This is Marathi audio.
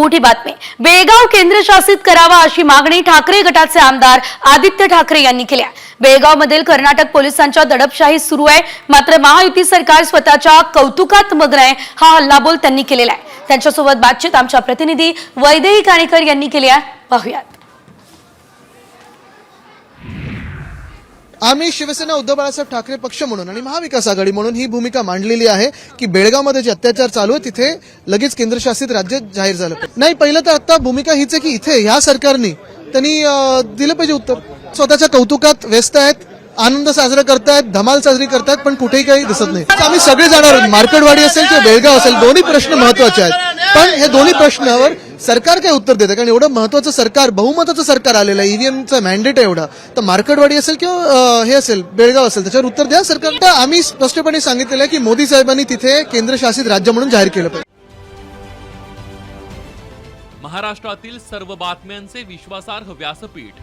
मोठी बातमी. बेळगाव केंद्रशासित करावा अशी मागणी ठाकरे गटाचे आमदार आदित्य ठाकरे यांनी केली आहे. बेळगावमधील कर्नाटक पोलिसांच्या दडपशाही सुरू आहे. मात्र महायुती सरकार स्वतःच्या कौतुकात मग्न आहे हा हल्लाबोल त्यांनी केलेला आहे. त्यांच्यासोबत बातचीत आमच्या प्रतिनिधी वैदेही काणेकर यांनी केली आहे. पाहुयात. आम्ही शिवसेना उद्धव बाळासाहेब ठाकरे पक्ष म्हणून आणि महाविकास आघाडी म्हणून ही भूमिका मांडलेली आहे की बेळगावमध्ये जे अत्याचार चालू आहे तिथे लगेच केंद्रशासित राज्य जाहीर झालं नाही पहिलं तर आता भूमिका हीच आहे की इथे ह्या सरकारने त्यांनी दिलं पाहिजे उत्तर. स्वतःच्या कौतुकात व्यस्त आहेत. आनंद साजरा करतायत धमाल साजरी करतायत पण कुठेही काही दिसत नाही. आम्ही सगळे जाणार आहोत. मार्केटवाडी असेल किंवा बेळगाव असेल दोन्ही प्रश्न महत्त्वाचे आहेत. पण हे दोन्ही प्रश्नावर सरकार काय उत्तर देतं कारण एवढं महत्वाचं सरकार बहुमताचं सरकार आलेलं आहे ईव्हीएमचं मॅन्डेट आहे एवढा. तर मार्केटवाडी असेल किंवा हे असेल बेळगाव असेल त्याच्यावर उत्तर द्या सरकार. तर आम्ही स्पष्टपणे सांगितलेलं आहे की मोदी साहेबांनी तिथे केंद्रशासित राज्य म्हणून जाहीर केलं पाहिजे. महाराष्ट्रातील सर्व बातम्यांचे विश्वासार्ह व्यासपीठ.